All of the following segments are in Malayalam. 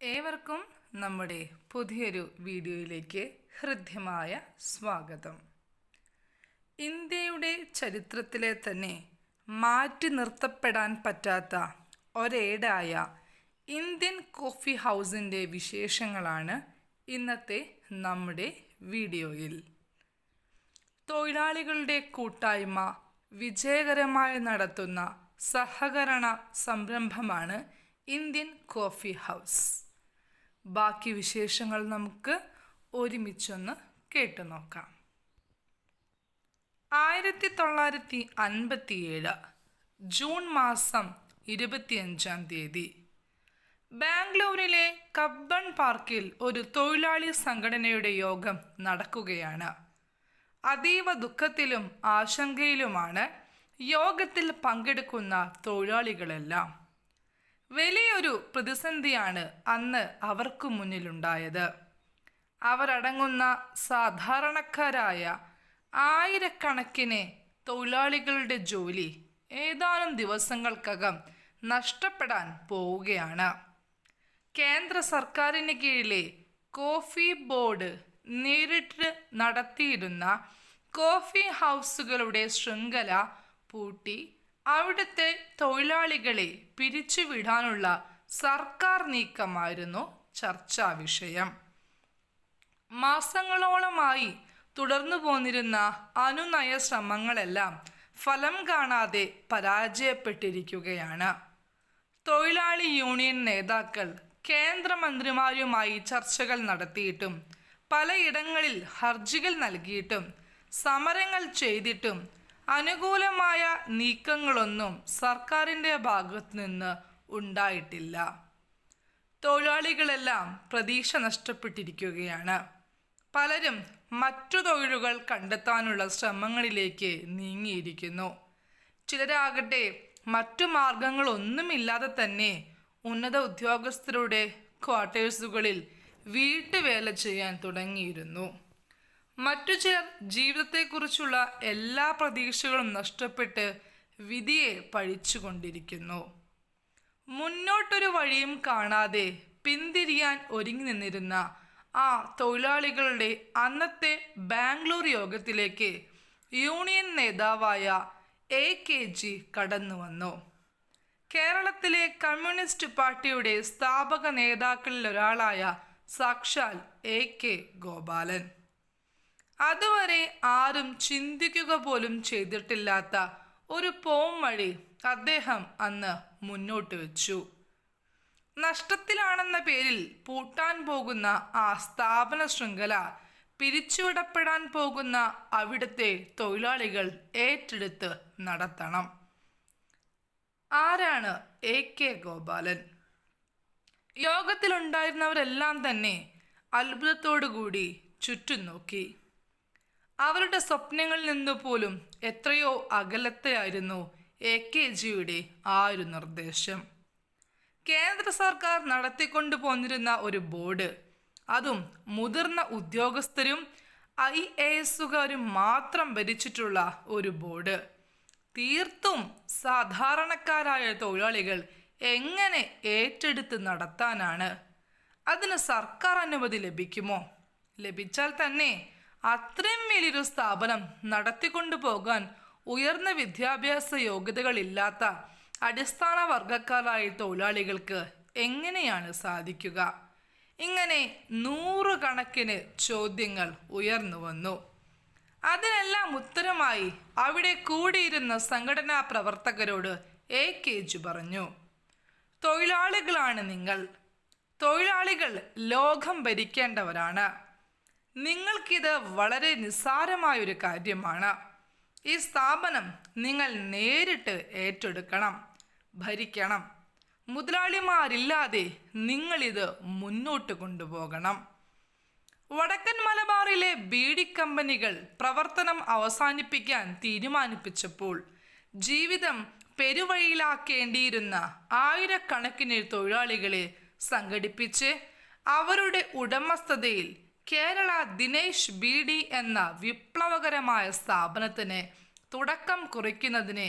ഏവർക്കും നമ്മുടെ പുതിയൊരു വീഡിയോയിലേക്ക് ഹൃദ്യമായ സ്വാഗതം. ഇന്ത്യയുടെ ചരിത്രത്തിലെ തന്നെ മാറ്റി നിർത്തപ്പെടാൻ പറ്റാത്ത ഒരേടായ ഇന്ത്യൻ കോഫി ഹൗസിന്റെ വിശേഷങ്ങളാണ് ഇന്നത്തെ നമ്മുടെ വീഡിയോയിൽ. തൊഴിലാളികളുടെ കൂട്ടായ്മ വിജയകരമായി നടത്തുന്ന സഹകരണ സംരംഭമാണ് ഇന്ത്യൻ കോഫി ഹൗസ്. ബാക്കി വിശേഷങ്ങൾ നമുക്ക് ഒരുമിച്ചൊന്ന് കേട്ടു നോക്കാം. ആയിരത്തി തൊള്ളായിരത്തി അൻപത്തിയേഴ് ജൂൺ മാസം ഇരുപത്തിയഞ്ചാം തീയതി ബാംഗ്ലൂരിലെ കബ്ബൺ പാർക്കിൽ ഒരു തൊഴിലാളി സംഘടനയുടെ യോഗം നടക്കുകയാണ്. അതീവ ദുഃഖത്തിലും ആശങ്കയിലുമാണ് യോഗത്തിൽ പങ്കെടുക്കുന്ന തൊഴിലാളികളെല്ലാം. വലിയൊരു പ്രതിസന്ധിയാണ് അന്ന് അവർക്ക് മുന്നിലുണ്ടായത്. അവരടങ്ങുന്ന സാധാരണക്കാരായ ആയിരക്കണക്കിന് തൊഴിലാളികളുടെ ജോലി ഏതാനും ദിവസങ്ങൾക്കകം നഷ്ടപ്പെടാൻ പോവുകയാണ്. കേന്ദ്ര സർക്കാരിന് കീഴിലെ കോഫി ബോർഡ് നേരിട്ട് നടത്തിയിരുന്ന കോഫി ഹൗസുകളുടെ ശൃംഖല പൂട്ടി അവിടുത്തെ തൊഴിലാളികളെ പിരിച്ചുവിടാനുള്ള സർക്കാർ നീക്കമായിരുന്നു ചർച്ചാ വിഷയം. മാസങ്ങളോളമായി തുടർന്നു പോന്നിരുന്ന അനുനയ ശ്രമങ്ങളെല്ലാം ഫലം കാണാതെ പരാജയപ്പെട്ടിരിക്കുകയാണ്. തൊഴിലാളി യൂണിയൻ നേതാക്കൾ കേന്ദ്രമന്ത്രിമാരുമായി ചർച്ചകൾ നടത്തിയിട്ടും പലയിടങ്ങളിൽ ഹർജികൾ നൽകിയിട്ടും സമരങ്ങൾ ചെയ്തിട്ടും അനുകൂലമായ നീക്കങ്ങളൊന്നും സർക്കാരിന്റെ ഭാഗത്തു നിന്ന് ഉണ്ടായിട്ടില്ല. തൊഴിലാളികളെല്ലാം പ്രതീക്ഷ നഷ്ടപ്പെട്ടിരിക്കുകയാണ്. പലരും മറ്റു തൊഴിലുകൾ കണ്ടെത്താനുള്ള ശ്രമങ്ങളിലേക്ക് നീങ്ങിയിരിക്കുന്നു. ചിലരാകട്ടെ മറ്റു മാർഗങ്ങളൊന്നുമില്ലാതെ തന്നെ ഉന്നത ഉദ്യോഗസ്ഥരുടെ ക്വാർട്ടേഴ്സുകളിൽ വീട്ടുവേല ചെയ്യാൻ തുടങ്ങിയിരുന്നു. മറ്റു ചിലർ ജീവിതത്തെക്കുറിച്ചുള്ള എല്ലാ പ്രതീക്ഷകളും നഷ്ടപ്പെട്ട് വിധിയെ പഴിച്ചുകൊണ്ടിരിക്കുന്നു. മുന്നോട്ടൊരു വഴിയും കാണാതെ പിന്തിരിയാൻ ഒരുങ്ങി നിന്നിരുന്ന ആ തൊഴിലാളികളുടെ അന്നത്തെ ബാംഗ്ലൂർ യോഗത്തിലേക്ക് യൂണിയൻ നേതാവായ എ കെ ജി കടന്നു വന്നു. കേരളത്തിലെ കമ്മ്യൂണിസ്റ്റ് പാർട്ടിയുടെ സ്ഥാപക നേതാക്കളിലൊരാളായ സാക്ഷാൽ എ കെ ഗോപാലൻ. അതുവരെ ആരും ചിന്തിക്കുക പോലും ചെയ്തിട്ടില്ലാത്ത ഒരു പോം വഴി അദ്ദേഹം അന്ന് മുന്നോട്ട് വെച്ചു. നഷ്ടത്തിലാണെന്ന പേരിൽ പൂട്ടാൻ പോകുന്ന ആ സ്ഥാപന ശൃംഖല പിരിച്ചുവിടപ്പെടാൻ പോകുന്ന അവിടുത്തെ തൊഴിലാളികൾ ഏറ്റെടുത്ത് നടത്തണം. ആരാണ് എ കെ ഗോപാലൻ? യോഗത്തിലുണ്ടായിരുന്നവരെല്ലാം തന്നെ അത്ഭുതത്തോടുകൂടി ചുറ്റും നോക്കി. അവരുടെ സ്വപ്നങ്ങളിൽ നിന്ന് പോലും എത്രയോ അകലത്തെയായിരുന്നു എ കെ ജിയുടെ ആ ഒരു നിർദ്ദേശം. കേന്ദ്ര സർക്കാർ നടത്തിക്കൊണ്ടു പോന്നിരുന്ന ഒരു ബോർഡ് അതും മുതിർന്ന ഉദ്യോഗസ്ഥരും ഐ എ എസുകാരും മാത്രം ഭരിച്ചിട്ടുള്ള ഒരു ബോർഡ്. തീർത്തും സാധാരണക്കാരായ തൊഴിലാളികൾ എങ്ങനെ ഏറ്റെടുത്ത് നടത്താനാണ്? അതിന് സർക്കാർ അനുമതി ലഭിക്കുമോ? ലഭിച്ചാൽ തന്നെ അത്രയും വലിയൊരു സ്ഥാപനം നടത്തിക്കൊണ്ടു പോകാൻ ഉയർന്ന വിദ്യാഭ്യാസ യോഗ്യതകളില്ലാത്ത അടിസ്ഥാന വർഗക്കാരായ തൊഴിലാളികൾക്ക് എങ്ങനെയാണ് സാധിക്കുക? ഇങ്ങനെ നൂറുകണക്കിന് ചോദ്യങ്ങൾ ഉയർന്നു വന്നു. അതിനെല്ലാം ഉത്തരമായി അവിടെ കൂടിയിരുന്ന സംഘടനാ പ്രവർത്തകരോട് എ. കെ. ജി. പറഞ്ഞു തൊഴിലാളികളാണ് നിങ്ങൾ. തൊഴിലാളികൾ ലോകം ഭരിക്കേണ്ടവരാണ്. നിങ്ങൾക്കിത് വളരെ നിസ്സാരമായൊരു കാര്യമാണ്. ഈ സ്ഥാപനം നിങ്ങൾ നേരിട്ട് ഏറ്റെടുക്കണം ഭരിക്കണം. മുതലാളിമാരില്ലാതെ നിങ്ങളിത് മുന്നോട്ട് കൊണ്ടുപോകണം. വടക്കൻ മലബാറിലെ ബീഡി കമ്പനികൾ പ്രവർത്തനം അവസാനിപ്പിക്കാൻ തീരുമാനിപ്പിച്ചപ്പോൾ ജീവിതം പെരുവഴിയിലാക്കേണ്ടിയിരുന്ന ആയിരക്കണക്കിന് തൊഴിലാളികളെ സംഘടിപ്പിച്ച് അവരുടെ ഉടമസ്ഥതയിൽ കേരള ദിനേശ് ബി ഡി എന്ന വിപ്ലവകരമായ സ്ഥാപനത്തിന് തുടക്കം കുറിക്കുന്നതിന്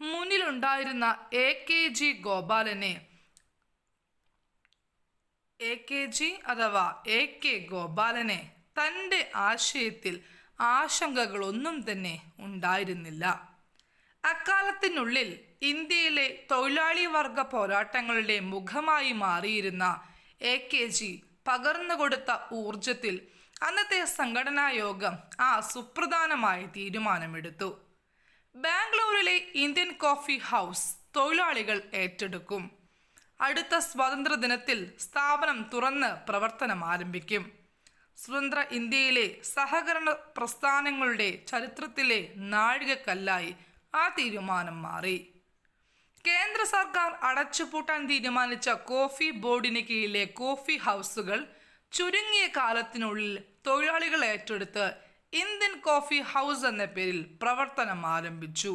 മുന്നിലുണ്ടായിരുന്ന എ കെ ജി ഗോപാലനെ. എ കെ ജി അഥവാ എ കെ ഗോപാലനെ തന്റെ ആശയത്തിൽ ആശങ്കകളൊന്നും തന്നെ ഉണ്ടായിരുന്നില്ല. അക്കാലത്തിനുള്ളിൽ ഇന്ത്യയിലെ തൊഴിലാളി വർഗ പോരാട്ടങ്ങളുടെ മുഖമായി മാറിയിരുന്ന എ കെ ജി പകർന്നുകൊടുത്ത ഊർജത്തിൽ അന്നത്തെ സംഘടനാ യോഗം ആ സുപ്രധാനമായ തീരുമാനമെടുത്തു. ബാംഗ്ലൂരിലെ ഇന്ത്യൻ കോഫി ഹൗസ് തൊഴിലാളികൾ ഏറ്റെടുക്കും. അടുത്ത സ്വാതന്ത്ര്യ ദിനത്തിൽ സ്ഥാപനം തുറന്ന് പ്രവർത്തനം ആരംഭിക്കും. സ്വതന്ത്ര ഇന്ത്യയിലെ സഹകരണ പ്രസ്ഥാനങ്ങളുടെ ചരിത്രത്തിലെ നാഴികക്കല്ലായി ആ തീരുമാനം മാറി. കേന്ദ്ര സർക്കാർ അടച്ചുപൂട്ടാൻ തീരുമാനിച്ച കോഫി ബോർഡിന് കീഴിലെ കോഫി ഹൗസുകൾ ചുരുങ്ങിയ കാലത്തിനുള്ളിൽ തൊഴിലാളികൾ ഏറ്റെടുത്ത് ഇന്ത്യൻ കോഫി ഹൗസ് എന്ന പേരിൽ പ്രവർത്തനം ആരംഭിച്ചു.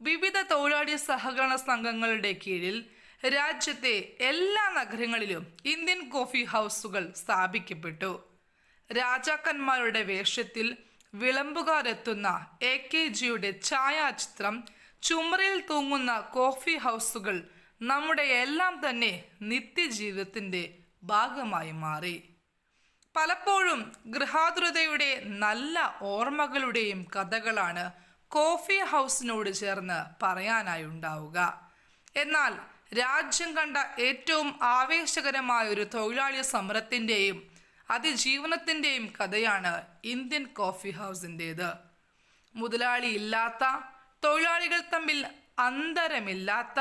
വിവിധ തൊഴിലാളി സഹകരണ സംഘങ്ങളുടെ കീഴിൽ രാജ്യത്തെ എല്ലാ നഗരങ്ങളിലും ഇന്ത്യൻ കോഫി ഹൗസുകൾ സ്ഥാപിക്കപ്പെട്ടു. രാജാക്കന്മാരുടെ വേഷത്തിൽ വിളമ്പുകാരെത്തുന്ന എ കെ ജിയുടെ ഛായാചിത്രം ചുമരിൽ തൂങ്ങുന്ന കോഫി ഹൗസുകൾ നമ്മുടെ എല്ലാം തന്നെ നിത്യജീവിതത്തിന്റെ ഭാഗമായി മാറി. പലപ്പോഴും ഗൃഹാതുരതയുടെ നല്ല ഓർമ്മകളുടെയും കഥകളാണ് കോഫി ഹൗസിനോട് ചേർന്ന് പറയാനായി ഉണ്ടാവുക. എന്നാൽ രാജ്യം കണ്ട ഏറ്റവും ആവേശകരമായ ഒരു തൊഴിലാളി സമരത്തിന്റെയും അതിജീവനത്തിന്റെയും കഥയാണ് ഇന്ത്യൻ കോഫി ഹൗസിന്റേത്. മുതലാളി ഇല്ലാത്ത തൊഴിലാളികൾ തമ്മിൽ അന്തരമില്ലാത്ത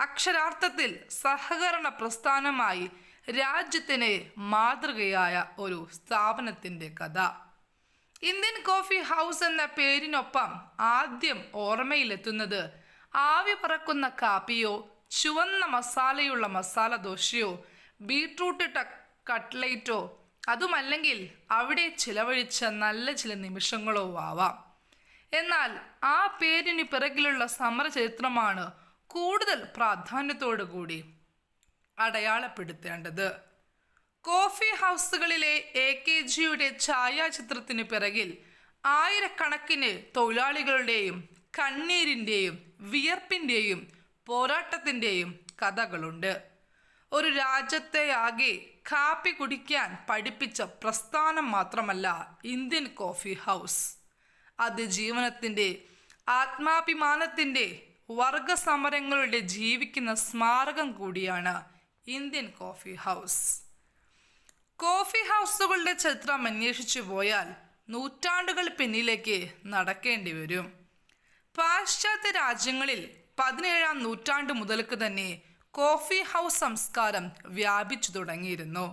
അക്ഷരാർത്ഥത്തിൽ സഹകരണ പ്രസ്ഥാനമായി രാജ്യത്തിന് മാതൃകയായ ഒരു സ്ഥാപനത്തിന്റെ കഥ. ഇന്ത്യൻ കോഫി ഹൗസ് എന്ന പേരിനൊപ്പം ആദ്യം ഓർമ്മയിലെത്തുന്നത് ആവി പറക്കുന്ന കാപ്പിയോ ചുവന്ന മസാലയുള്ള മസാല ദോശയോ ബീട്രൂട്ട് ഇട്ട കട്ട്ലേറ്റോ അതുമല്ലെങ്കിൽ അവിടെ ചിലവഴിച്ച നല്ല ചില നിമിഷങ്ങളോ ആവാം. എന്നാൽ ആ പേരിന് പിറകിലുള്ള സമരചരിത്രമാണ് കൂടുതൽ പ്രാധാന്യത്തോടു കൂടി അടയാളപ്പെടുത്തേണ്ടത്. കോഫി ഹൗസുകളിലെ എ കെ ജിയുടെ ഛായാചിത്രത്തിന് പിറകിൽ ആയിരക്കണക്കിന് തൊഴിലാളികളുടെയും കണ്ണീരിന്റെയും വിയർപ്പിന്റെയും പോരാട്ടത്തിന്റെയും കഥകളുണ്ട്. ഒരു രാജ്യത്തെ ആകെ കാപ്പി കുടിക്കാൻ പഠിപ്പിച്ച പ്രസ്ഥാനം മാത്രമല്ല ഇന്ത്യൻ കോഫി ഹൗസ്. അതിജീവനത്തിന്റെ ആത്മാഭിമാനത്തിന്റെ വർഗസമരങ്ങളുടെ ജീവിക്കുന്ന സ്മാരകം കൂടിയാണ് ഇന്ത്യൻ കോഫി ഹൗസ്. കോഫി ഹൗസുകളുടെ ചരിത്രം അന്വേഷിച്ചു പോയാൽ നൂറ്റാണ്ടുകൾ പിന്നിലേക്ക് നടക്കേണ്ടി വരും. പാശ്ചാത്യ രാജ്യങ്ങളിൽ പതിനേഴാം നൂറ്റാണ്ട് മുതൽക്ക് തന്നെ കോഫി ഹൗസ് സംസ്കാരം വ്യാപിച്ചു തുടങ്ങിയിരുന്നു.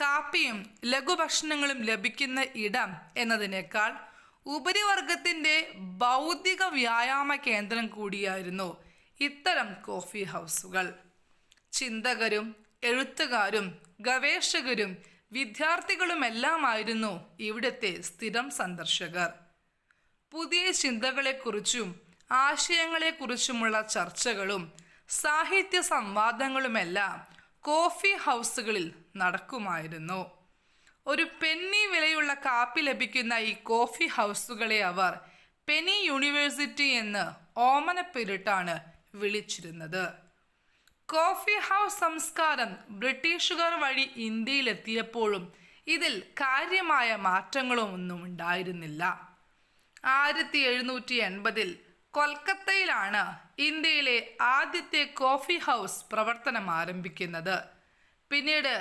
കാപ്പിയും ലഘുഭക്ഷണങ്ങളും ലഭിക്കുന്ന ഇടം എന്നതിനേക്കാൾ ഉപരിവർഗത്തിന്റെ ബൗദ്ധിക വ്യായാമ കേന്ദ്രം കൂടിയായിരുന്നു ഇത്തരം കോഫി ഹൗസുകൾ ചിന്തകരും എഴുത്തുകാരും ഗവേഷകരും വിദ്യാർത്ഥികളുമെല്ലാമായിരുന്നു ഇവിടുത്തെ സ്ഥിരം സന്ദർശകർ. പുതിയ ചിന്തകളെക്കുറിച്ചും ആശയങ്ങളെക്കുറിച്ചുമുള്ള ചർച്ചകളും സാഹിത്യ സംവാദങ്ങളുമെല്ലാം കോഫി ഹൗസുകളിൽ നടക്കുമായിരുന്നു. ഒരു പെന്നി വിലയുള്ള കാപ്പി ലഭിക്കുന്ന ഈ കോഫി ഹൗസുകളെ അവർ പെനി യൂണിവേഴ്സിറ്റി എന്ന് ഓമനപ്പെരിട്ടാണ് വിളിച്ചിരുന്നത്. കോഫി ഹൗസ് സംസ്കാരം ബ്രിട്ടീഷുകാർ വഴി ഇന്ത്യയിലെത്തിയപ്പോഴും ഇതിൽ കാര്യമായ മാറ്റങ്ങളൊന്നും ഉണ്ടായിരുന്നില്ല. ആയിരത്തി എഴുന്നൂറ്റി എൺപതിൽ കൊൽക്കത്തയിലാണ് ഇന്ത്യയിലെ ആദ്യത്തെ കോഫി ഹൗസ് പ്രവർത്തനം ആരംഭിക്കുന്നത്. പിന്നീട്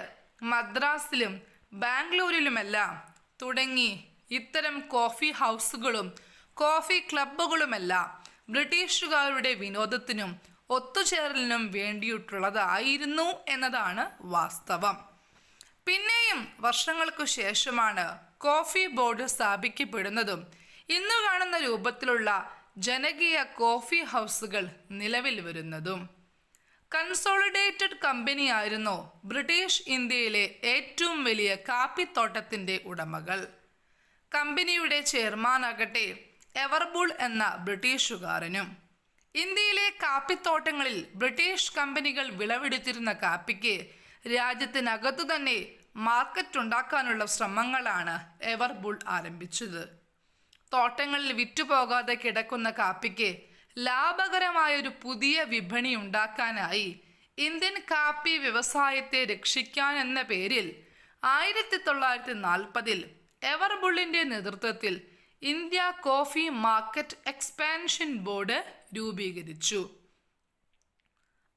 മദ്രാസിലും ബാംഗ്ലൂരിലുമെല്ലാം തുടങ്ങി ഇത്തരം കോഫി ഹൗസുകളും കോഫി ക്ലബ്ബുകളുമെല്ലാം ബ്രിട്ടീഷുകാരുടെ വിനോദത്തിനും ഒത്തുചേരലിനും വേണ്ടിയിട്ടുള്ളതായിരുന്നു എന്നതാണ് വാസ്തവം. പിന്നെയും വർഷങ്ങൾക്കു ശേഷമാണ് കോഫി ബോർഡ് സ്ഥാപിക്കപ്പെടുന്നതും ഇന്ന് കാണുന്ന രൂപത്തിലുള്ള ജനകീയ കോഫി ഹൗസുകൾ നിലവിൽ വരുന്നതും. കൺസോളിഡേറ്റഡ് കമ്പനിയായിരുന്നു ബ്രിട്ടീഷ് ഇന്ത്യയിലെ ഏറ്റവും വലിയ കാപ്പിത്തോട്ടത്തിന്റെ ഉടമകൾ. കമ്പനിയുടെ ചെയർമാനാകട്ടെ എവർബുൾ എന്ന ബ്രിട്ടീഷുകാരനും. ഇന്ത്യയിലെ കാപ്പിത്തോട്ടങ്ങളിൽ ബ്രിട്ടീഷ് കമ്പനികൾ വിളവെടുത്തിരുന്ന കാപ്പിക്ക് രാജ്യത്തിനകത്തു തന്നെ മാർക്കറ്റ് ഉണ്ടാക്കാനുള്ള ശ്രമങ്ങളാണ് എവർബുൾ ആരംഭിച്ചത്. തോട്ടങ്ങളിൽ വിറ്റുപോകാതെ കിടക്കുന്ന കാപ്പിക്ക് ലാഭകരമായ ഒരു പുതിയ വിപണി ഉണ്ടാക്കാനായി ഇന്ത്യൻ കാപ്പി വ്യവസായത്തെ രക്ഷിക്കാൻ എന്ന പേരിൽ ആയിരത്തി തൊള്ളായിരത്തി നാൽപ്പതിൽ എവർബുള്ളിന്റെ നേതൃത്വത്തിൽ India coffee market expansion board രൂപീകരിച്ചു.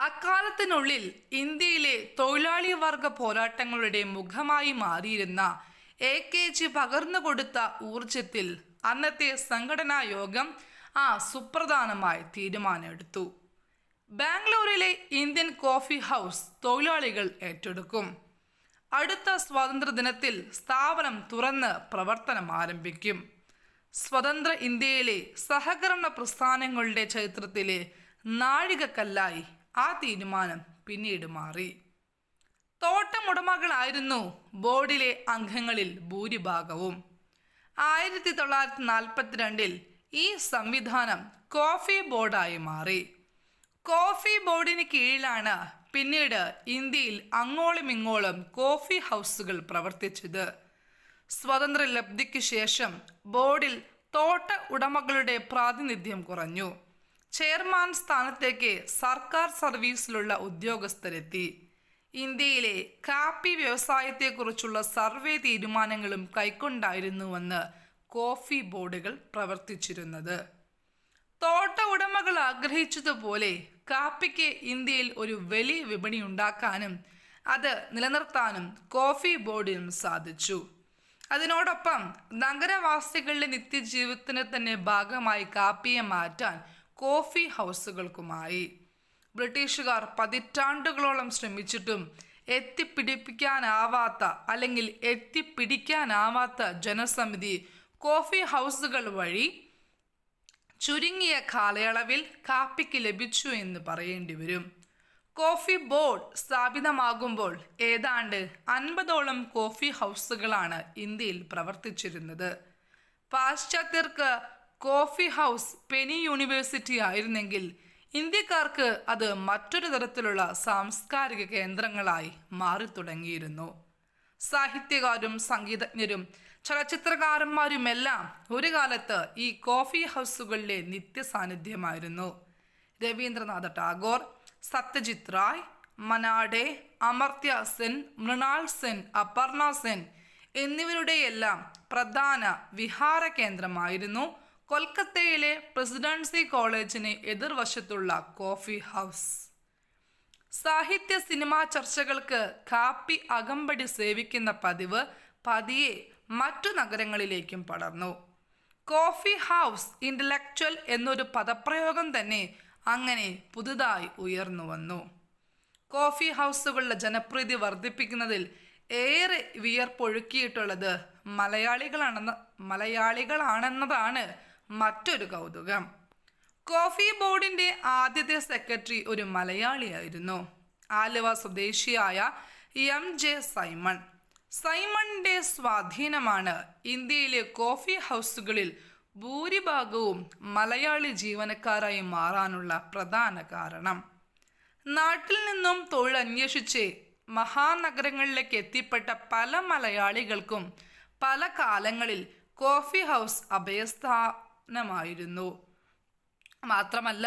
അക്കാലത്തിനുള്ളിൽ ഇന്ത്യയിലെ തൊഴിലാളി വർഗ പോരാട്ടങ്ങളുടെ മുഖമായി മാറിയിരുന്ന എ കെ ജി പകർന്നുകൊടുത്ത ഊർജത്തിൽ അന്നത്തെ സംഘടനാ യോഗം ആ സുപ്രധാനമായ തീരുമാനമെടുത്തു. ബാംഗ്ലൂരിലെ ഇന്ത്യൻ കോഫി ഹൗസ് തൊഴിലാളികൾ ഏറ്റെടുക്കും. അടുത്ത സ്വാതന്ത്ര്യ ദിനത്തിൽ സ്ഥാപനം തുറന്ന് പ്രവർത്തനം ആരംഭിക്കും. സ്വതന്ത്ര ഇന്ത്യയിലെ സഹകരണ പ്രസ്ഥാനങ്ങളുടെ ചരിത്രത്തിലെ നാഴികക്കല്ലായി ആ തീരുമാനം പിന്നീട് മാറി. തോട്ടമുടമകളായിരുന്നു ബോർഡിലെ അംഗങ്ങളിൽ ഭൂരിഭാഗവും. ആയിരത്തി തൊള്ളായിരത്തി നാൽപ്പത്തിരണ്ടിൽ ഈ സംവിധാനം കോഫി ബോർഡായി മാറി. കോഫി ബോർഡിന് കീഴിലാണ് പിന്നീട് ഇന്ത്യയിൽ അങ്ങോളം ഇങ്ങോളം കോഫി ഹൗസുകൾ പ്രവർത്തിച്ചത്. സ്വതന്ത്ര ലബ്ധിക്ക് ശേഷം ബോർഡിൽ തോട്ട ഉടമകളുടെ പ്രാതിനിധ്യം കുറഞ്ഞു. ചെയർമാൻ സ്ഥാനത്തേക്ക് സർക്കാർ സർവീസിലുള്ള ഉദ്യോഗസ്ഥരെത്തി. ഇന്ത്യയിലെ കാപ്പി വ്യവസായത്തെക്കുറിച്ചുള്ള സർവേ തീരുമാനങ്ങളും കൈക്കൊണ്ടായിരുന്നുവെന്ന് കോഫി ബോർഡുകൾ പ്രവർത്തിച്ചിരുന്നത്. തോട്ട ഉടമകൾ ആഗ്രഹിച്ചതുപോലെ കാപ്പിക്ക് ഇന്ത്യയിൽ ഒരു വലിയ വിപണി ഉണ്ടാക്കാനും അത് നിലനിർത്താനും കോഫി ബോർഡിനും സാധിച്ചു. അതിനോടൊപ്പം നഗരവാസികളുടെ നിത്യജീവിതത്തിന് തന്നെ ഭാഗമായി കാപ്പിയെ മാറ്റാൻ കോഫി ഹൗസുകൾക്കുമായി. ബ്രിട്ടീഷുകാർ പതിറ്റാണ്ടുകളോളം ശ്രമിച്ചിട്ടും എത്തിപ്പിടിപ്പിക്കാനാവാത്ത അല്ലെങ്കിൽ എത്തിപ്പിടിക്കാനാവാത്ത ജനസമിതി കോഫി ഹൗസുകൾ വഴി ചുരുങ്ങിയ കാലയളവിൽ കാപ്പിക്ക് ലഭിച്ചു എന്ന് പറയേണ്ടി വരും. കോഫി ബോർഡ് സ്ഥാപിതമാകുമ്പോൾ ഏതാണ്ട് അൻപതോളം കോഫി ഹൗസുകളാണ് ഇന്ത്യയിൽ പ്രവർത്തിച്ചിരുന്നത്. പാശ്ചാത്യർക്ക് കോഫി ഹൗസ് പെനി യൂണിവേഴ്സിറ്റി ആയിരുന്നെങ്കിൽ ഇന്ത്യക്കാർക്ക് അത് മറ്റൊരു തരത്തിലുള്ള സാംസ്കാരിക കേന്ദ്രങ്ങളായി മാറി തുടങ്ങിയിരുന്നു സാഹിത്യകാരും സംഗീതജ്ഞരും ചലച്ചിത്രകാരന്മാരുമെല്ലാം ഒരു കാലത്ത് ഈ കോഫി ഹൗസുകളിലെ നിത്യസാന്നിധ്യമായിരുന്നു. രവീന്ദ്രനാഥ ടാഗോർ സത്യജിത് റായ് മനാഡെ അമർത്യ സെൻ മൃണാൾ സെൻ അപർണ സെൻ എന്നിവരുടെയെല്ലാം പ്രധാന വിഹാര കേന്ദ്രമായിരുന്നു. കൊൽക്കത്തയിലെ പ്രസിഡൻസി കോളേജിന് എതിർവശത്തുള്ള കോഫി ഹൗസ്. സാഹിത്യ സിനിമാ ചർച്ചകൾക്ക് കാപ്പി അകമ്പടി സേവിക്കുന്ന പതിവ് പതിയെ മറ്റു നഗരങ്ങളിലേക്കും പടർന്നു. കോഫി ഹൗസ് ഇന്റലക്ച്വൽ എന്നൊരു പദപ്രയോഗം തന്നെ അങ്ങനെ പുതുതായി ഉയർന്നു വന്നു. കോഫി ഹൗസുകളുടെ ജനപ്രീതി വർദ്ധിപ്പിക്കുന്നതിൽ ഏറെ വിയർപ്പൊഴുക്കിയിട്ടുള്ളത് മലയാളികളാണെന്ന മലയാളികളാണെന്നതാണ് മറ്റൊരു കൗതുകം. കോഫി ബോർഡിന്റെ ആദ്യത്തെ സെക്രട്ടറി ഒരു മലയാളിയായിരുന്നു. ആലുവ സ്വദേശിയായ എം ജെ സൈമൺ. സൈമണിന്റെ സ്വാധീനമാണ് ഇന്ത്യയിലെ കോഫി ഹൗസുകളിൽ ഭൂരിഭാഗവും മലയാളി ജീവനക്കാരായി മാറാനുള്ള പ്രധാന കാരണം. നാട്ടിൽ നിന്നും തൊഴിൽ അന്വേഷിച്ച് മഹാനഗരങ്ങളിലേക്ക് എത്തിപ്പെട്ട പല മലയാളികൾക്കും പല കാലങ്ങളിൽ കോഫി ഹൗസ് അഭയസ്ഥാനമായിരുന്നു. മാത്രമല്ല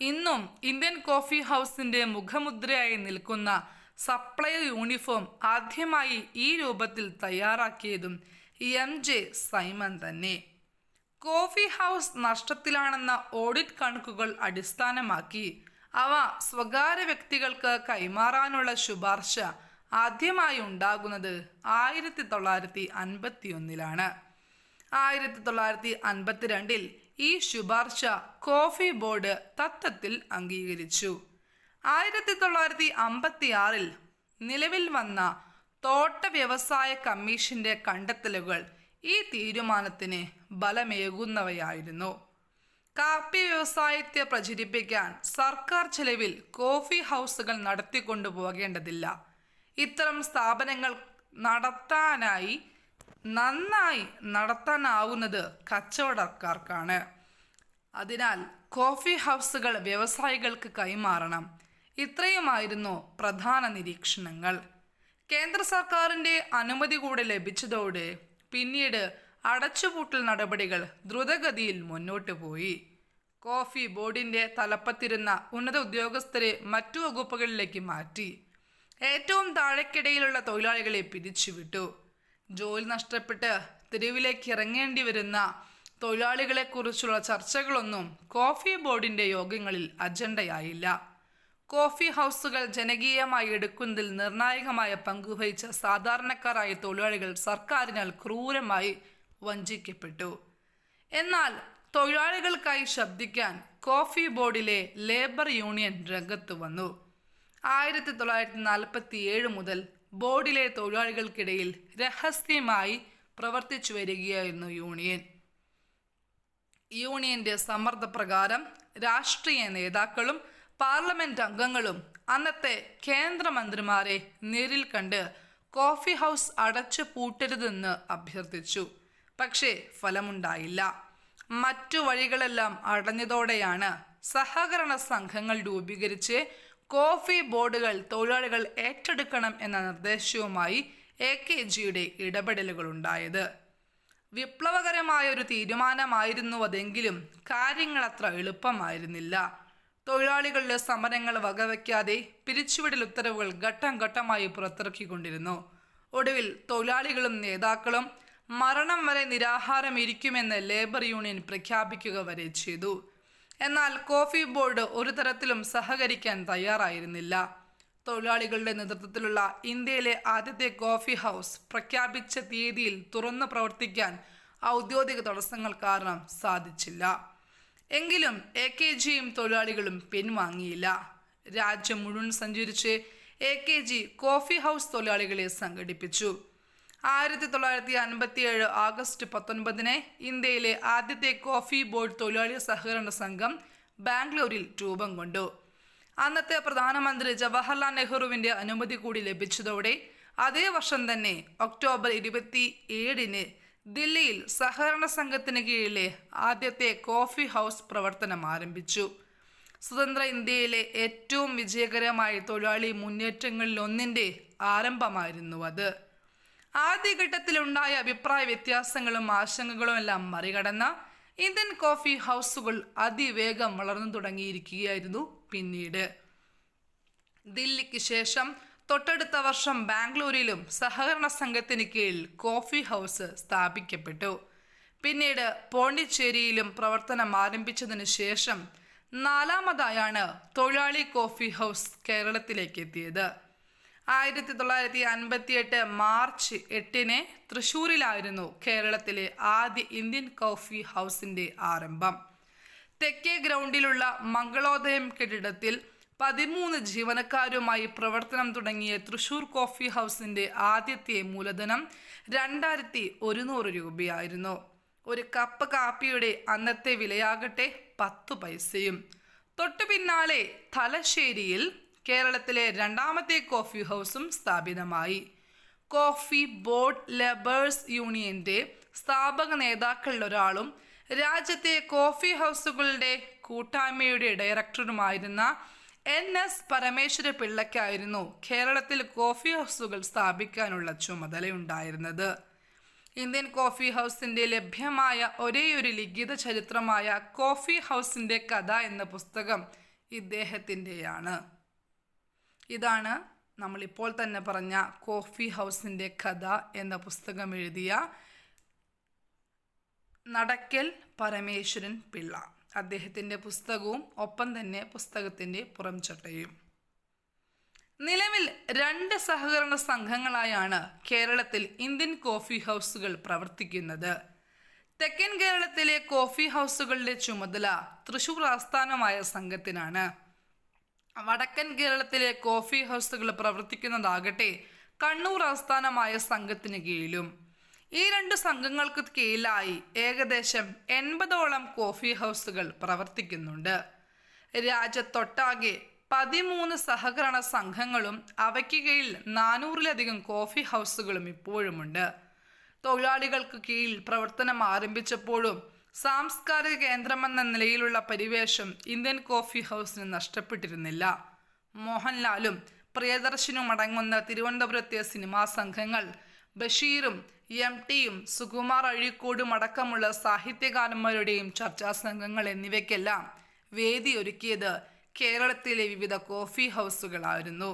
ഇന്നും ഇന്ത്യൻ കോഫി ഹൗസിന്റെ മുഖമുദ്രയായി നിൽക്കുന്ന സപ്ലൈ യൂണിഫോം ആദ്യമായി ഈ രൂപത്തിൽ തയ്യാറാക്കിയതും എം ജെ സൈമൺ തന്നെ. കോഫി ഹൗസ് നഷ്ടത്തിലാണെന്ന ഓഡിറ്റ് കണക്കുകൾ അടിസ്ഥാനമാക്കി അവ സ്വകാര്യ വ്യക്തികൾക്ക് കൈമാറാനുള്ള ശുപാർശ ആദ്യമായി ഉണ്ടാകുന്നത് ആയിരത്തി തൊള്ളായിരത്തി അൻപത്തി ഒന്നിലാണ് ആയിരത്തി തൊള്ളായിരത്തി അൻപത്തിരണ്ടിൽ ഈ ശുപാർശ കോഫി ബോർഡ് തത്വത്തിൽ അംഗീകരിച്ചു. ആയിരത്തി തൊള്ളായിരത്തി അമ്പത്തി ആറിൽ നിലവിൽ വന്ന തോട്ട വ്യവസായ കമ്മീഷന്റെ കണ്ടെത്തലുകൾ ഈ തീരുമാനത്തിന് ബലമേകുന്നവയായിരുന്നു കാപ്പി വ്യവസായത്തെ പ്രചരിപ്പിക്കാൻ സർക്കാർ ചെലവിൽ കോഫി ഹൗസുകൾ നടത്തിക്കൊണ്ടു പോകേണ്ടതില്ല. ഇത്തരം സ്ഥാപനങ്ങൾ നടത്താനായി നന്നായി നടത്താനാവുന്നത് കച്ചവടക്കാർക്കാണ്. അതിനാൽ കോഫി ഹൗസുകൾ വ്യവസായികൾക്ക് കൈമാറണം. ഇത്രയുമായിരുന്നു പ്രധാന നിരീക്ഷണങ്ങൾ. കേന്ദ്ര സർക്കാരിന്റെ അനുമതി കൂടെ ലഭിച്ചതോടെ പിന്നീട് അടച്ചുപൂട്ടൽ നടപടികൾ ദ്രുതഗതിയിൽ മുന്നോട്ടു പോയി. കോഫി ബോർഡിന്റെ തലപ്പത്തിരുന്ന ഉന്നത ഉദ്യോഗസ്ഥരെ മറ്റു വകുപ്പുകളിലേക്ക് മാറ്റി. ഏറ്റവും താഴെക്കിടയിലുള്ള തൊഴിലാളികളെ പിരിച്ചുവിട്ടു. ജോലി നഷ്ടപ്പെട്ട് തെരുവിലേക്ക് ഇറങ്ങേണ്ടി വരുന്ന തൊഴിലാളികളെക്കുറിച്ചുള്ള ചർച്ചകളൊന്നും കോഫി ബോർഡിന്റെ യോഗങ്ങളിൽ അജണ്ടയായില്ല. കോഫി ഹൗസുകൾ ജനകീയമായി എടുക്കുന്നതിൽ നിർണായകമായ പങ്കുവഹിച്ച സാധാരണക്കാരായ തൊഴിലാളികൾ സർക്കാരിനാൽ ക്രൂരമായി വഞ്ചിക്കപ്പെട്ടു. എന്നാൽ തൊഴിലാളികൾക്കായി ശബ്ദിക്കാൻ കോഫി ബോർഡിലെ ലേബർ യൂണിയൻ രംഗത്ത് വന്നു. ആയിരത്തി തൊള്ളായിരത്തി നാൽപ്പത്തി ഏഴ് മുതൽ ബോർഡിലെ തൊഴിലാളികൾക്കിടയിൽ രഹസ്യമായി പ്രവർത്തിച്ചു വരികയായിരുന്നു യൂണിയൻ. യൂണിയന്റെ സമ്മർദ്ദപ്രകാരം രാഷ്ട്രീയ നേതാക്കളും പാർലമെന്റ് അംഗങ്ങളും അന്നത്തെ കേന്ദ്രമന്ത്രിമാരെ നേരിൽ കണ്ട് കോഫി ഹൗസ് അടച്ചു പൂട്ടരുതെന്ന് അഭ്യർത്ഥിച്ചു. പക്ഷേ ഫലമുണ്ടായില്ല. മറ്റു വഴികളെല്ലാം അടഞ്ഞതോടെയാണ് സഹകരണ സംഘങ്ങൾ രൂപീകരിച്ച് കോഫി ബോർഡുകൾ തൊഴിലാളികൾ ഏറ്റെടുക്കണം എന്ന നിർദ്ദേശവുമായി എ കെ ജിയുടെ ഇടപെടലുകളുണ്ടായത്. വിപ്ലവകരമായ ഒരു തീരുമാനമായിരുന്നു അതെങ്കിലും കാര്യങ്ങൾ അത്ര എളുപ്പമായിരുന്നില്ല. തൊഴിലാളികളുടെ സമരങ്ങൾ വകവയ്ക്കാതെ പിരിച്ചുവിടൽ ഉത്തരവുകൾ ഘട്ടം ഘട്ടമായി പുറത്തിറക്കിക്കൊണ്ടിരുന്നു. ഒടുവിൽ തൊഴിലാളികളും നേതാക്കളും മരണം വരെ നിരാഹാരം ഇരിക്കുമെന്ന് ലേബർ യൂണിയൻ പ്രഖ്യാപിക്കുക വരെ ചെയ്തു. എന്നാൽ കോഫി ബോർഡ് ഒരു തരത്തിലും സഹകരിക്കാൻ തയ്യാറായിരുന്നില്ല. തൊഴിലാളികളുടെ നേതൃത്വത്തിലുള്ള ഇന്ത്യയിലെ ആദ്യത്തെ കോഫി ഹൗസ് പ്രഖ്യാപിച്ച തീയതിയിൽ തുറന്നു പ്രവർത്തിക്കാൻ ഔദ്യോഗിക തടസ്സങ്ങൾ കാരണം സാധിച്ചില്ല. എങ്കിലും എ കെ ജിയും തൊഴിലാളികളും പിൻവാങ്ങിയില്ല. രാജ്യം മുഴുവൻ സഞ്ചരിച്ച് A K G coffee house തൊഴിലാളികളെ സംഘടിപ്പിച്ചു. ആയിരത്തി തൊള്ളായിരത്തി അൻപത്തിയേഴ് ആഗസ്റ്റ് പത്തൊൻപതിന് ഇന്ത്യയിലെ ആദ്യത്തെ കോഫി ബോർഡ് തൊഴിലാളി സഹകരണ സംഘം ബാംഗ്ലൂരിൽ രൂപം കൊണ്ടു. അന്നത്തെ പ്രധാനമന്ത്രി ജവഹർലാൽ നെഹ്റുവിന്റെ അനുമതി കൂടി ലഭിച്ചതോടെ അതേ വർഷം തന്നെ ഒക്ടോബർ ഇരുപത്തി ഏഴിന് ദില്ലിയിൽ സഹകരണ സംഘത്തിന് കീഴിലെ ആദ്യത്തെ കോഫി ഹൗസ് പ്രവർത്തനം ആരംഭിച്ചു. സ്വതന്ത്ര ഇന്ത്യയിലെ ഏറ്റവും വിജയകരമായ തൊഴിലാളി മുന്നേറ്റങ്ങളിൽ ഒന്നിന്റെ ആരംഭമായിരുന്നു അത്. ആദ്യഘട്ടത്തിലുണ്ടായ അഭിപ്രായ വ്യത്യാസങ്ങളും ആശങ്കകളും എല്ലാം മറികടന്ന ഇന്ത്യൻ കോഫി ഹൗസുകൾ അതിവേഗം വളർന്നു തുടങ്ങിയിരിക്കുകയായിരുന്നു പിന്നീട്. ദില്ലിക്ക് ശേഷം തൊട്ടടുത്ത വർഷം ബാംഗ്ലൂരിലും സഹകരണ സംഘത്തിന് കീഴിൽ കോഫി ഹൗസ് സ്ഥാപിക്കപ്പെട്ടു. പിന്നീട് പോണ്ടിച്ചേരിയിലും പ്രവർത്തനം ആരംഭിച്ചതിനു ശേഷം നാലാമതായാണ് തൊഴിലാളി കോഫി ഹൗസ് കേരളത്തിലേക്ക് എത്തിയത്. ആയിരത്തി തൊള്ളായിരത്തി അൻപത്തിയെട്ട് മാർച്ച് എട്ടിന് തൃശൂരിലായിരുന്നു കേരളത്തിലെ ആദ്യ ഇന്ത്യൻ കോഫി ഹൗസിന്റെ ആരംഭം. തെക്കേ ഗ്രൗണ്ടിലുള്ള മംഗളോദയം കെട്ടിടത്തിൽ പതിമൂന്ന് ജീവനക്കാരുമായി പ്രവർത്തനം തുടങ്ങിയ തൃശൂർ കോഫി ഹൗസിന്റെ ആദ്യത്തെ മൂലധനം രണ്ടായിരത്തി ഒരുന്നൂറ് രൂപയായിരുന്നു. ഒരു കപ്പ് കാപ്പിയുടെ അന്നത്തെ വിലയാകട്ടെ പത്ത് പൈസയും. തൊട്ടു പിന്നാലെ തലശ്ശേരിയിൽ കേരളത്തിലെ രണ്ടാമത്തെ കോഫി ഹൗസും സ്ഥാപിതമായി. കോഫി ബോർഡ് ലെബേഴ്സ് യൂണിയന്റെ സ്ഥാപക നേതാക്കളിലൊരാളും രാജ്യത്തെ കോഫി ഹൗസുകളുടെ കൂട്ടായ്മയുടെ ഡയറക്ടറുമായിരുന്ന എൻ എസ് പരമേശ്വര പിള്ളയ്ക്കായിരുന്നു കേരളത്തിൽ കോഫി ഹൗസുകൾ സ്ഥാപിക്കാനുള്ള ചുമതലയുണ്ടായിരുന്നത്. ഇന്ത്യൻ കോഫി ഹൗസിന്റെ ലഭ്യമായ ഒരേയൊരു ലിഖിത ചരിത്രമായ കോഫി ഹൗസിന്റെ കഥ എന്ന പുസ്തകം ഇദ്ദേഹത്തിന്റെയാണ് ഇതാണ് നമ്മളിപ്പോൾ തന്നെ പറഞ്ഞ കോഫി ഹൗസിന്റെ കഥ എന്ന പുസ്തകം എഴുതിയ നടക്കൽ പരമേശ്വരൻ പിള്ള. അദ്ദേഹത്തിന്റെ പുസ്തകവും ഒപ്പം തന്നെ പുസ്തകത്തിന്റെ പുറംചട്ടയും നിലവിൽ രണ്ട് സഹകരണ സംഘങ്ങളായാണ് കേരളത്തിൽ ഇന്ത്യൻ കോഫി ഹൗസുകൾ പ്രവർത്തിക്കുന്നത്. തെക്കൻ കേരളത്തിലെ കോഫി ഹൗസുകളുടെ ചുമതല തൃശൂർ ആസ്ഥാനമായ സംഘത്തിനാണ്. വടക്കൻ കേരളത്തിലെ കോഫി ഹൗസുകൾ പ്രവർത്തിക്കുന്നതാകട്ടെ കണ്ണൂർ ആസ്ഥാനമായ സംഘത്തിന് കീഴിലും. ഈ രണ്ട് സംഘങ്ങൾക്ക് കീഴിലായി ഏകദേശം എൺപതോളം കോഫി ഹൗസുകൾ പ്രവർത്തിക്കുന്നുണ്ട്. രാജ്യത്തൊട്ടാകെ പതിമൂന്ന് സഹകരണ സംഘങ്ങളും അവയ്ക്ക് കീഴിൽ നാനൂറിലധികം കോഫി ഹൗസുകളും ഇപ്പോഴുമുണ്ട്. തൊഴിലാളികൾക്ക് കീഴിൽ പ്രവർത്തനം ആരംഭിച്ചപ്പോഴും സാംസ്കാരിക കേന്ദ്രമെന്ന നിലയിലുള്ള പരിവേഷം ഇന്ത്യൻ കോഫി ഹൗസിന് നഷ്ടപ്പെട്ടിരുന്നില്ല. മോഹൻലാലും പ്രിയദർശനും അടങ്ങുന്ന തിരുവനന്തപുരത്തെ സിനിമാ സംഘങ്ങൾ ബഷീറും എം ടിയും സുകുമാർ അഴീക്കോടും അടക്കമുള്ള സാഹിത്യകാരന്മാരുടെയും ചർച്ചാ സംഘങ്ങൾ എന്നിവയ്ക്കെല്ലാം വേദി ഒരുക്കിയത് കേരളത്തിലെ വിവിധ കോഫി ഹൗസുകളായിരുന്നു.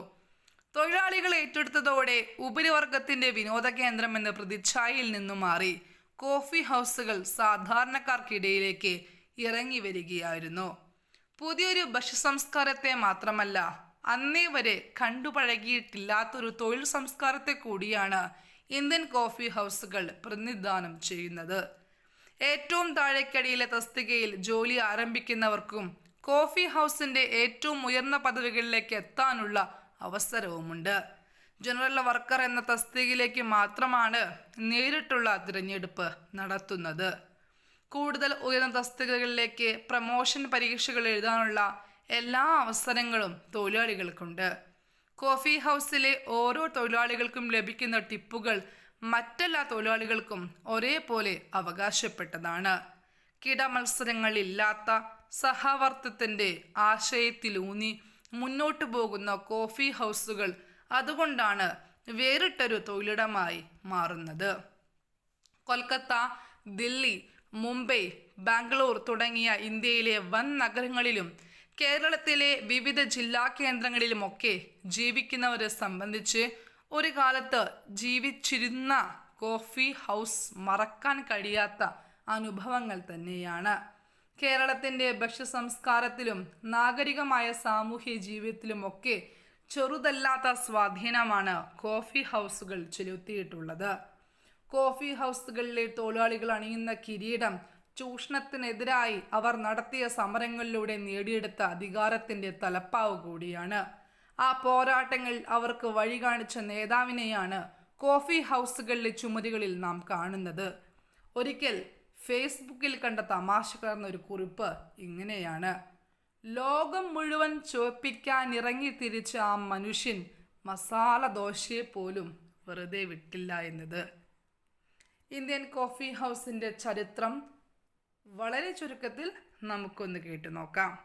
തൊഴിലാളികൾ ഏറ്റെടുത്തതോടെ ഉപരിവർഗത്തിന്റെ വിനോദ കേന്ദ്രം എന്ന പ്രതിച്ഛായയിൽ നിന്നും മാറി കോഫി ഹൗസുകൾ സാധാരണക്കാർക്കിടയിലേക്ക് ഇറങ്ങി വരികയായിരുന്നു. പുതിയൊരു ഭക്ഷ്യസംസ്കാരത്തെ മാത്രമല്ല അന്നേ വരെ കണ്ടുപഴകിയിട്ടില്ലാത്തൊരു തൊഴിൽ സംസ്കാരത്തെ കൂടിയാണ് ഇന്ത്യൻ കോഫി ഹൗസുകൾ പ്രതിനിധാനം ചെയ്യുന്നത്. ഏറ്റവും താഴേക്കടിയിലെ തസ്തികയിൽ ജോലി ആരംഭിക്കുന്നവർക്കും കോഫി ഹൗസിന്റെ ഏറ്റവും ഉയർന്ന പദവികളിലേക്ക് എത്താനുള്ള അവസരവുമുണ്ട്. ജനറൽ വർക്കർ എന്ന തസ്തികയിലേക്ക് മാത്രമാണ് നേരിട്ടുള്ള തിരഞ്ഞെടുപ്പ് നടത്തുന്നത്. കൂടുതൽ ഉയർന്ന തസ്തികകളിലേക്ക് പ്രമോഷൻ പരീക്ഷകൾ എഴുതാനുള്ള എല്ലാ അവസരങ്ങളും തൊഴിലാളികൾക്കുണ്ട്. കോഫി ഹൗസിലെ ഓരോ തൊഴിലാളികൾക്കും ലഭിക്കുന്ന ടിപ്പുകൾ മറ്റെല്ലാ തൊഴിലാളികൾക്കും ഒരേപോലെ അവകാശപ്പെട്ടതാണ്. കിടമത്സരങ്ങളില്ലാത്ത സഹവർത്തത്തിന്റെ ആശയത്തിലൂന്നി മുന്നോട്ടു പോകുന്ന കോഫി ഹൗസുകൾ അതുകൊണ്ടാണ് വേറിട്ടൊരു തൊഴിലിടമായി മാറുന്നത്. കൊൽക്കത്ത ദില്ലി മുംബൈ ബാംഗ്ലൂർ തുടങ്ങിയ ഇന്ത്യയിലെ വൻ നഗരങ്ങളിലും കേരളത്തിലെ വിവിധ ജില്ലാ കേന്ദ്രങ്ങളിലുമൊക്കെ ജീവിക്കുന്നവരെ സംബന്ധിച്ച് ഒരു കാലത്ത് ജീവിച്ചിരുന്ന കോഫി ഹൗസ് മറക്കാൻ കഴിയാത്ത അനുഭവങ്ങൾ തന്നെയാണ്. കേരളത്തിന്റെ ഭക്ഷ്യസംസ്കാരത്തിലും നാഗരികമായ സാമൂഹ്യ ജീവിതത്തിലുമൊക്കെ ചെറുതല്ലാത്ത സ്വാധീനമാണ് കോഫി ഹൗസുകൾ ചെലുത്തിയിട്ടുള്ളത്. കോഫി ഹൗസുകളിലെ തൊഴിലാളികൾ അണിയുന്ന കിരീടം ചൂഷണത്തിനെതിരായി അവർ നടത്തിയ സമരങ്ങളിലൂടെ നേടിയെടുത്ത അധികാരത്തിന്റെ തലപ്പാവ് കൂടിയാണ്. ആ പോരാട്ടങ്ങൾ അവർക്ക് വഴി കാണിച്ച നേതാവിനെയാണ് കോഫി ഹൗസുകളിലെ ചുമരുകളിൽ നാം കാണുന്നത്. ഒരിക്കൽ ഫേസ്ബുക്കിൽ കണ്ട തമാശ കലർന്ന ഒരു കുറിപ്പ് ഇങ്ങനെയാണ്. ലോകം മുഴുവൻ ചുവപ്പിക്കാൻ ഇറങ്ങി തിരിച്ച ആ മനുഷ്യൻ മസാല ദോശയെ പോലും വെറുതെ വിട്ടില്ല എന്നത്. ഇന്ത്യൻ കോഫി ഹൗസിന്റെ ചരിത്രം വളരെ ചുരുക്കത്തിൽ നമുക്കൊന്ന് കേട്ടു നോക്കാം.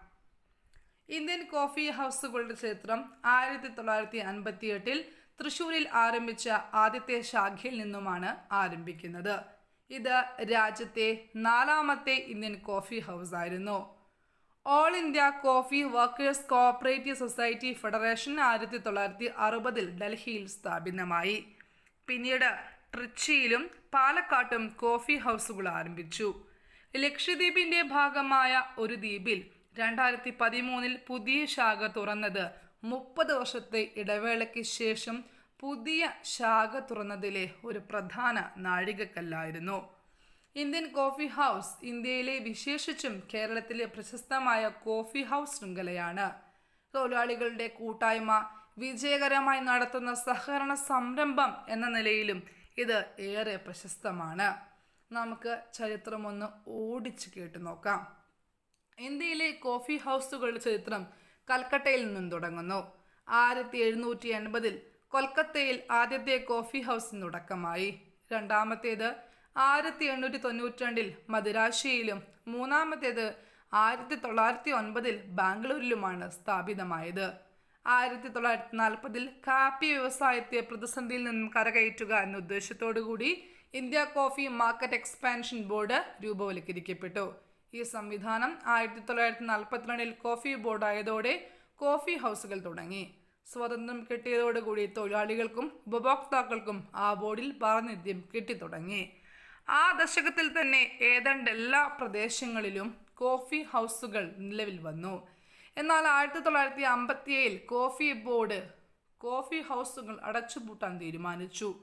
ഇന്ത്യൻ കോഫി ഹൗസുകളുടെ ചരിത്രം ആയിരത്തി തൊള്ളായിരത്തി അൻപത്തി എട്ടിൽ തൃശൂരിൽ ആരംഭിച്ച ആദ്യത്തെ ശാഖയിൽ നിന്നുമാണ് ആരംഭിക്കുന്നത്. ഇത് രാജ്യത്തെ നാലാമത്തെ ഇന്ത്യൻ കോഫി ഹൗസ് ആയിരുന്നു all India coffee workers cooperative society federation ആയിരത്തി തൊള്ളായിരത്തി അറുപതിൽ ഡൽഹിയിൽ സ്ഥാപിതമായി. പിന്നീട് ട്രിച്ചിയിലും പാലക്കാട്ടും കോഫി ഹൗസുകൾ ആരംഭിച്ചു. ലക്ഷദ്വീപിന്റെ ഭാഗമായ ഒരു ദ്വീപിൽ രണ്ടായിരത്തി പതിമൂന്നിൽ പുതിയ ശാഖ തുറന്നത് മുപ്പത് വർഷത്തെ ഇടവേളയ്ക്ക് ശേഷം പുതിയ ശാഖ തുറന്നതിലെ ഒരു പ്രധാന നാഴികക്കല്ലായിരുന്നു. ഇന്ത്യൻ കോഫി ഹൗസ് ഇന്ത്യയിലെ വിശേഷിച്ചും കേരളത്തിലെ പ്രശസ്തമായ കോഫി ഹൗസ് ശൃംഖലയാണ്. തൊഴിലാളികളുടെ കൂട്ടായ്മ വിജയകരമായി നടത്തുന്ന സഹകരണ സംരംഭം എന്ന നിലയിലും ഇത് ഏറെ പ്രശസ്തമാണ്. നമുക്ക് ചരിത്രം ഒന്ന് ഓടിച്ചു കേട്ട് നോക്കാം. ഇന്ത്യയിലെ കോഫി ഹൗസുകളുടെ ചരിത്രം കൽക്കട്ടയിൽ നിന്നും തുടങ്ങുന്നു. ആയിരത്തി എഴുന്നൂറ്റി എൺപതിൽ കൊൽക്കത്തയിൽ ആദ്യത്തെ കോഫി ഹൗസിന് തുടക്കമായി. രണ്ടാമത്തേത് ആയിരത്തി എണ്ണൂറ്റി തൊണ്ണൂറ്റി രണ്ടിൽ മദുരാശിയിലും മൂന്നാമത്തേത് ആയിരത്തി തൊള്ളായിരത്തി ഒൻപതിൽ ബാംഗ്ലൂരിലുമാണ് സ്ഥാപിതമായത്. ആയിരത്തി തൊള്ളായിരത്തി നാൽപ്പതിൽ കാപ്പി വ്യവസായത്തെ പ്രതിസന്ധിയിൽ നിന്നും കരകയറ്റുക എന്ന ഉദ്ദേശത്തോടു കൂടി India coffee market expansion board രൂപവൽക്കരിക്കപ്പെട്ടു. ഈ സംവിധാനം ആയിരത്തി തൊള്ളായിരത്തി നാൽപ്പത്തിരണ്ടിൽ കോഫി ബോർഡായതോടെ കോഫി ഹൗസുകൾ തുടങ്ങി. സ്വാതന്ത്ര്യം കിട്ടിയതോടുകൂടി തൊഴിലാളികൾക്കും ഉപഭോക്താക്കൾക്കും ആ ബോർഡിൽ പ്രാതിനിധ്യം കിട്ടിത്തുടങ്ങി. ആ ദശകത്തിൽ തന്നെ ഏതാണ്ട് എല്ലാ പ്രദേശങ്ങളിലും കോഫി ഹൗസുകൾ നിലവിൽ വന്നു. എന്നാൽ ആയിരത്തി തൊള്ളായിരത്തി അമ്പത്തിയേഴിൽ കോഫി ബോർഡ് കോഫി ഹൗസുകൾ അടച്ചുപൂട്ടാൻ തീരുമാനിച്ചു.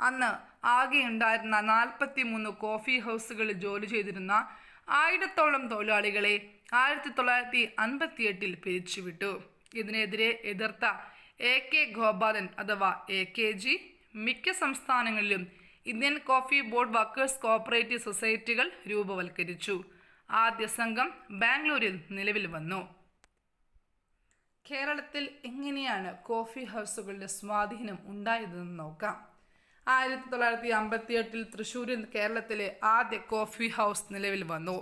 അന്ന് ആകെ ഉണ്ടായിരുന്ന നാൽപ്പത്തി മൂന്ന് കോഫി ഹൗസുകളിൽ ജോലി ചെയ്തിരുന്ന ആയിരത്തോളം തൊഴിലാളികളെ ആയിരത്തി തൊള്ളായിരത്തി അൻപത്തിയെട്ടിൽ പിരിച്ചുവിട്ടു. ഇതിനെതിരെ എതിർത്ത എ കെ ഗോപാലൻ അഥവാ എ കെ ജി മിക്ക സംസ്ഥാനങ്ങളിലും Indian coffee board workers cooperative സൊസൈറ്റികൾ രൂപവൽക്കരിച്ചു ആദ്യ സംഘം ബാംഗ്ലൂരിൽ നിലവിൽ വന്നു. കേരളത്തിൽ എങ്ങനെയാണ് കോഫി ഹൗസുകളുടെ സ്വാധീനം ഉണ്ടായതെന്ന് നോക്കാം. ആയിരത്തി തൊള്ളായിരത്തി അമ്പത്തി എട്ടിൽ തൃശ്ശൂരിൽ കേരളത്തിലെ ആദ്യ കോഫി ഹൗസ് നിലവിൽ വന്നു.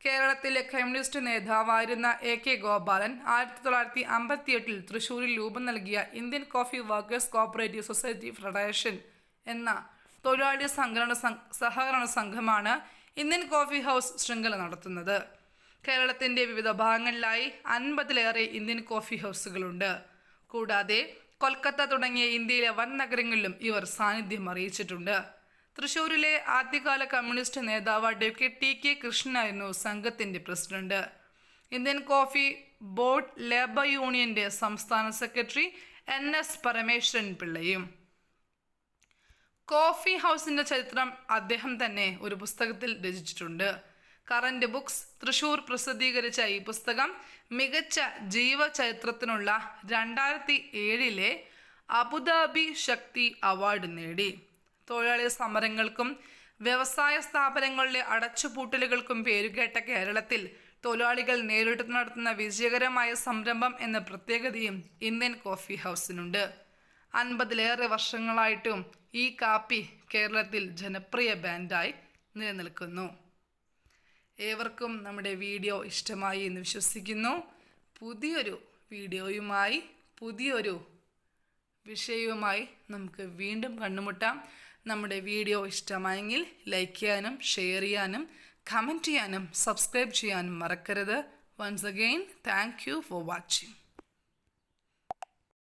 കേരളത്തിലെ കമ്മ്യൂണിസ്റ്റ് നേതാവായിരുന്ന എ കെ ഗോപാലൻ ആയിരത്തി തൊള്ളായിരത്തി അമ്പത്തി എട്ടിൽ തൃശ്ശൂരിൽ രൂപം നൽകിയ Indian coffee workers cooperative society federation എന്ന തൊഴിലാളി സംഘടന സഹകരണ സംഘമാണ് ഇന്ത്യൻ കോഫി ഹൗസ് ശൃംഖല നടത്തുന്നത്. കേരളത്തിന്റെ വിവിധ ഭാഗങ്ങളിലായി അൻപതിലേറെ ഇന്ത്യൻ കോഫി ഹൗസുകളുണ്ട്. കൂടാതെ കൊൽക്കത്ത തുടങ്ങിയ ഇന്ത്യയിലെ വൻ നഗരങ്ങളിലും ഇവർ സാന്നിധ്യം അറിയിച്ചിട്ടുണ്ട്. തൃശൂരിലെ ആദ്യകാല കമ്മ്യൂണിസ്റ്റ് നേതാവ് അഡ്വക്കേറ്റ് ടി കെ കൃഷ്ണനായിരുന്നു സംഘത്തിന്റെ president. Indian coffee board labour യൂണിയന്റെ സംസ്ഥാന സെക്രട്ടറി എൻ എസ് പരമേശ്വരൻ പിള്ളയും. കോഫി ഹൗസിന്റെ ചരിത്രം അദ്ദേഹം തന്നെ ഒരു പുസ്തകത്തിൽ രചിച്ചിട്ടുണ്ട്. കറന്റ് ബുക്സ് തൃശൂർ പ്രസിദ്ധീകരിച്ച ഈ പുസ്തകം മികച്ച ജീവചരിത്രത്തിനുള്ള രണ്ടായിരത്തി ഏഴിലെ അബുദാബി ശക്തി അവാർഡ് നേടി. തൊഴിലാളി സമരങ്ങൾക്കും വ്യവസായ സ്ഥാപനങ്ങളിലെ അടച്ചുപൂട്ടലുകൾക്കും പേരുകേട്ട കേരളത്തിൽ തൊഴിലാളികൾ നേരിട്ട് നടത്തുന്ന വിജയകരമായ സംരംഭം എന്ന പ്രത്യേകതയും ഇന്ത്യൻ കോഫി ഹൗസിനുണ്ട്. അൻപതിലേറെ വർഷങ്ങളായിട്ടും ഈ കാപ്പി കേരളത്തിൽ ജനപ്രിയ ബാൻഡായി നിലനിൽക്കുന്നു. ഏവർക്കും നമ്മുടെ വീഡിയോ ഇഷ്ടമായി എന്ന് വിശ്വസിക്കുന്നു. പുതിയൊരു വീഡിയോയുമായി പുതിയൊരു വിഷയവുമായി നമുക്ക് വീണ്ടും കണ്ടുമുട്ടാം നമ്മുടെ വീഡിയോ ഇഷ്ടമായെങ്കിൽ ലൈക്ക് ചെയ്യാനും ഷെയർ ചെയ്യാനും കമന്റ് ചെയ്യാനും സബ്സ്ക്രൈബ് ചെയ്യാനും മറക്കരുത്. Once again thank you for watching